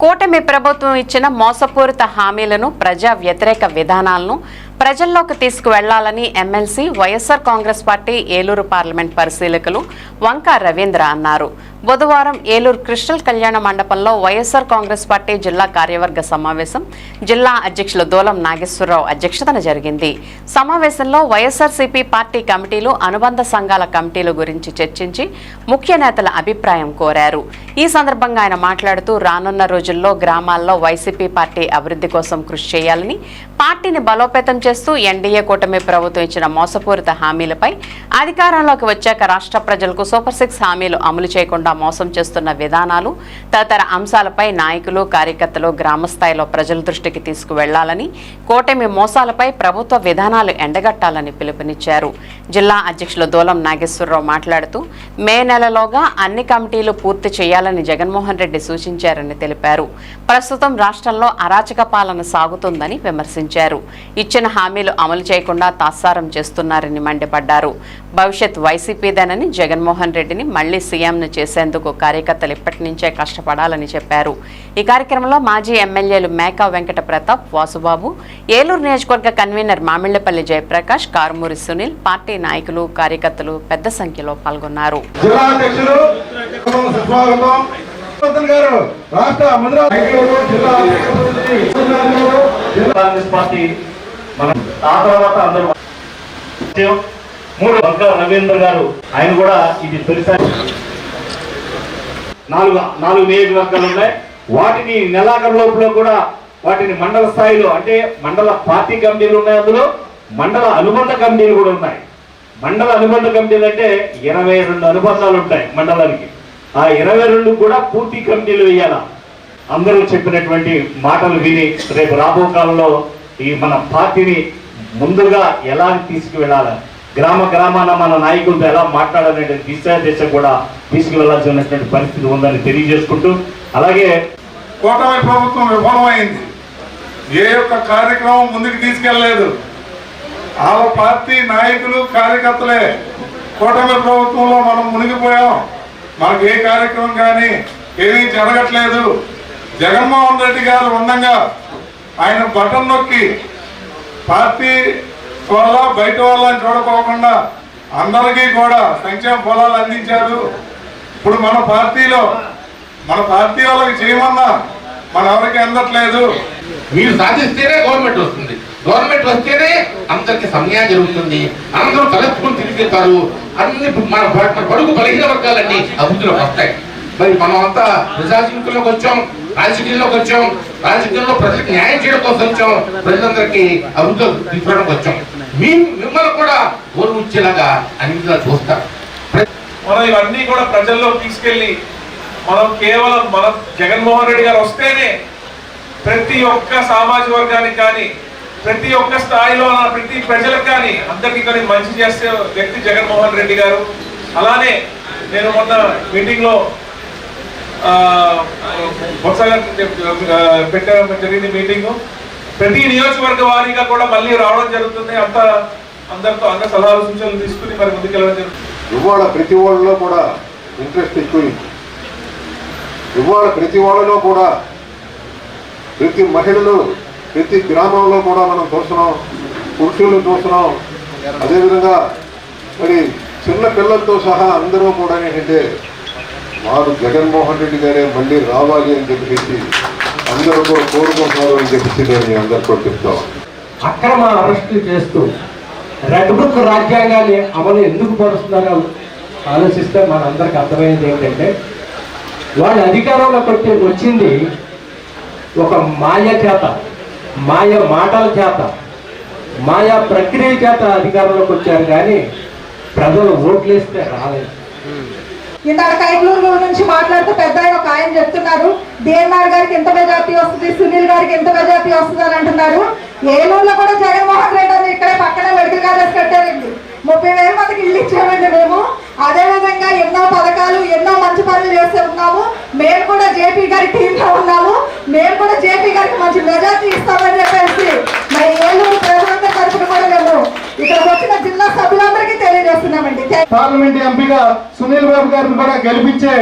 కూటమి ప్రభుత్వం ఇచ్చిన మోసపూరిత హామీలను ప్రజా వ్యతిరేక విధానాలను ప్రజల్లోకి తీసుకువెళ్ళాలని MLC YSR Congress party Eluru parliament పరిశీలకులు వంక రవీంద్ర అన్నారు. బుధవారం ఏలూరు క్రిస్టల్ కళ్యాణ మండపంలో వైఎస్ఆర్ కాంగ్రెస్ పార్టీ జిల్లా కార్యవర్గ సమావేశం. జిల్లా అధ్యక్షులు దూలం నాగేశ్వరరావు అధ్యక్షతన జరిగింది. సమావేశంలో వైఎస్ఆర్సీపీ పార్టీ కమిటీలు అనుబంధ సంఘాల కమిటీల గురించి చర్చించి ముఖ్య నేతల అభిప్రాయం కోరారు. ఈ సందర్భంగా ఆయన మాట్లాడుతూ రానున్న రోజుల్లో గ్రామాల్లో వైసీపీ పార్టీ అభివృద్ధి కోసం కృషి చేయాలని పార్టీని బలోపేతం చేస్తూ ఎన్డీఏ కూటమి ప్రభుత్వం ఇచ్చిన మోసపూరిత హామీలపై అధికారంలోకి వచ్చాక రాష్ట్ర ప్రజలకు సూపర్ సిక్స్ హామీలు అమలు చేయకుండా మోసం చేస్తున్న విధానాలు తదితర అంశాలపై నాయకులు కార్యకర్తలు గ్రామస్థాయిలో ప్రజల దృష్టికి తీసుకువెళ్ళాలని కూటమి మోసాలపై ప్రభుత్వ విధానాలు ఎండగట్టాలని పిలుపునిచ్చారు. జిల్లా అధ్యక్షులు దూలం నాగేశ్వరరావు మాట్లాడుతూ మే నెలలోగా అన్ని కమిటీలు పూర్తి చేయాలని జగన్మోహన్ రెడ్డి సూచించారని తెలిపారు. ప్రస్తుతం రాష్ట్రంలో అరాచక పాలన సాగుతుందని విమర్శించారు. ఇచ్చిన హామీలు అమలు చేయకుండా తాత్సారం చేస్తున్నారని మండిపడ్డారు. భవిష్యత్ వైసీపీదేనని జగన్మోహన్ రెడ్డిని మళ్ళీ సీఎంను చేసేందుకు కార్యకర్తలు ఇప్పటి నుంచే కష్టపడాలని చెప్పారు. ఈ కార్యక్రమంలో మాజీ ఎమ్మెల్యేలు మేకా వెంకట ప్రతాప్ వాసుబాబు ఏలూరు నియోజకవర్గ కన్వీనర్ మామిళ్ళపల్లి జయప్రకాష్ కారుమూరి సునీల్ పార్టీ నాయకులు కార్యకర్తలు పెద్ద సంఖ్యలో పాల్గొన్నారు. గారు రాష్ట్ర జిల్లా కాంగ్రెస్ పార్టీ ఆ తర్వాత అందరూ మూడు వంక రవీంద్ర గారు ఆయన కూడా ఇది తొలిసారి. నాలుగు నాలుగు నియోజకవర్గాలు ఉన్నాయి. వాటిని నెలాఖరు లోపల కూడా వాటిని మండల స్థాయిలో అంటే మండల పార్టీ కమిటీలు ఉన్నాయి అందులో మండల అనుబంధ కమిటీలు కూడా ఉన్నాయి. మండల అనుబంధ కమిటీలు అంటే ఇరవై రెండు అనుబంధాలు ఉంటాయి మండలానికి. ఆ ఇరవై రెండు కూడా పూర్తి కమిటీలు వేయాల? అందరూ చెప్పినటువంటి మాటలు విని రేపు రాబో కాలంలో ఈ మన పార్టీని ముందుగా ఎలా తీసుకువెళ్ళాలి? గ్రామ గ్రామాన మన నాయకులతో ఎలా మాట్లాడాలనే దిశ దిశ కూడా తీసుకువెళ్ళాల్సినటువంటి పరిస్థితి ఉందని తెలియజేసుకుంటూ అలాగే కూటమి ప్రభుత్వం విఫలమైంది. ఏ యొక్క కార్యక్రమం ముందుకు తీసుకెళ్ళలేదు. ఆ పార్టీ నాయకులు కార్యకర్తలే కూటమి ప్రభుత్వంలో మనం మునిగిపోయాం. మనకు ఏ కార్యక్రమం కానీ ఏమీ జరగట్లేదు. జగన్మోహన్ రెడ్డి గారు ఉండంగా ఆయన బటన్ నొక్కి పార్టీ వల్ల బయట వాళ్ళని చూడకోకుండా అందరికీ కూడా సంక్షేమ ఫలాలు అందించారు. ఇప్పుడు మన పార్టీలో మన పార్టీ వాళ్ళకి చేయమన్నా మన ఎవరికి అందట్లేదు. మీరు సాధిస్తేనే గవర్నమెంట్ వస్తుంది. గవర్నమెంట్ వస్తేనే అందరికి సమయం జరుగుతుంది. అందరూ తలెత్తుకుని తిరిగిస్తారు అన్ని మన బ- బడుగు బలహీన వర్గాలన్నీ అభివృద్ధిలోకి వస్తాయి. మరి మనం అంతా ప్రజాజీవితంలోకి వచ్చాం రాజకీయంలోకి వచ్చాం రాజకీయంలో ప్రజలకు న్యాయం చేయడం కోసం వచ్చాం ప్రజలందరికీ అభివృద్ధి తీసుకోవడానికి వచ్చాం. మీ మిమ్మల్ని కూడా గౌరవించేలాగా అన్నింటిలా చూస్తారు మనం ఇవన్నీ కూడా ప్రజల్లోకి తీసుకెళ్ళి మనం కేవలం మన జగన్మోహన్ రెడ్డి గారు వస్తేనే ప్రతి ఒక్క సామాజిక వర్గానికి కానీ ప్రతి ఒక్క స్థాయిలో ప్రతి ప్రజలకు కానీ అందరికీ కానీ మంచి చేసే వ్యక్తి జగన్మోహన్ రెడ్డి గారు. అలానే నేను మొన్న మీటింగ్లో పెట్టడం జరిగింది మీటింగ్. ప్రతి నియోజకవర్గ వారీగా కూడా మళ్ళీ రావడం జరుగుతుంది. అంత అందరితో అన్న సలహాలు సూచనలు తీసుకుని మరి ముందుకెళ్ళడం జరుగుతుంది. ఇవాళ ప్రతి వాళ్ళలో కూడా ఇంట్రెస్ట్ ఎక్కువైంది. ఇవాళ ప్రతి వాళ్ళలో కూడా ప్రతి మహిళలు ప్రతి గ్రామంలో కూడా మనం చూస్తున్నాం పురుషులు చూస్తున్నాం. అదేవిధంగా మరి చిన్న పిల్లలతో సహా అందరూ కూడా ఏంటంటే మాకు జగన్మోహన్ రెడ్డి గారే మళ్ళీ రావాలి అని చెప్పేసి అందరూ కూడా కోరుకుంటున్నారు అని చెప్పేసి నేను అందరితో చెప్తాను అక్రమ అరెస్టులు చేస్తూ రెడ్ బుక్ రాజ్యాంగాన్ని అమలు ఎందుకు పరుస్తున్నారో ఆలోచిస్తే మనందరికి అర్థమైంది ఏంటంటే వాళ్ళు అధికారంలోకి వచ్చి వచ్చింది ఒక మాయ చేత మాయ మాటల చేత మాయా ప్రక్రియ చేత అధికారంలోకి వచ్చారు కానీ ప్రజలు ఓట్లేస్తే రాలేదు. ఇందాక కైకలూరు నుంచి మాట్లాడుతూ పెద్ద ఒక ఆయన చెప్తున్నారు డిఎన్ఆర్ గారికి ఎంత మెజార్టీ వస్తుంది సునీల్ గారికి ఎంత మెజార్టీ వస్తుంది అని అంటున్నారు. ఏలూరులో కూడా జగన్మోహన్ రెడ్డి అని ఇక్కడే పక్కనే మెడికల్ కాలేజ్ కట్టారండి. ముప్పై వేల మందికి ఇల్లు ఇచ్చామండి మేము. అదే విధంగా ఎన్నో పథకాలు ఎన్నో మంచి పనులు చేస్తూ ఉన్నాము. మేము కూడా జేపీ గారి టీంలో ఉన్నాము. మేము కూడా జేపీ గారికి మంచి మెజార్టీ ఇస్తామని చెప్పేసి మరి ఏలూరు ప్రజలందరి తరఫున కూడా మేము ఇక్కడికి వచ్చిన జిల్లా సభ్యులందరికీ తెలియజేస్తున్నామండి. పార్లమెంట్ ఎంపీగా సునీల్ బాబు గారిని కూడా గెలిపించే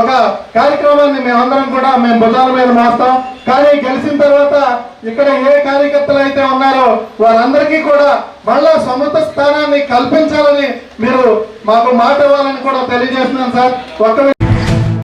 ఒక కార్యక్రమాన్ని మేమందరం కూడా మేము భుజాల మీద మోస్తాం. కానీ గెలిచిన తర్వాత ఇక్కడ ఏ కార్యకర్తలు అయితే ఉన్నారో వారందరికీ కూడా మళ్ళా సొంత స్థానాన్ని కల్పించాలని మీరు మాకు మాట ఇవ్వాలని కూడా తెలియజేస్తున్నాను సార్. ఒక్క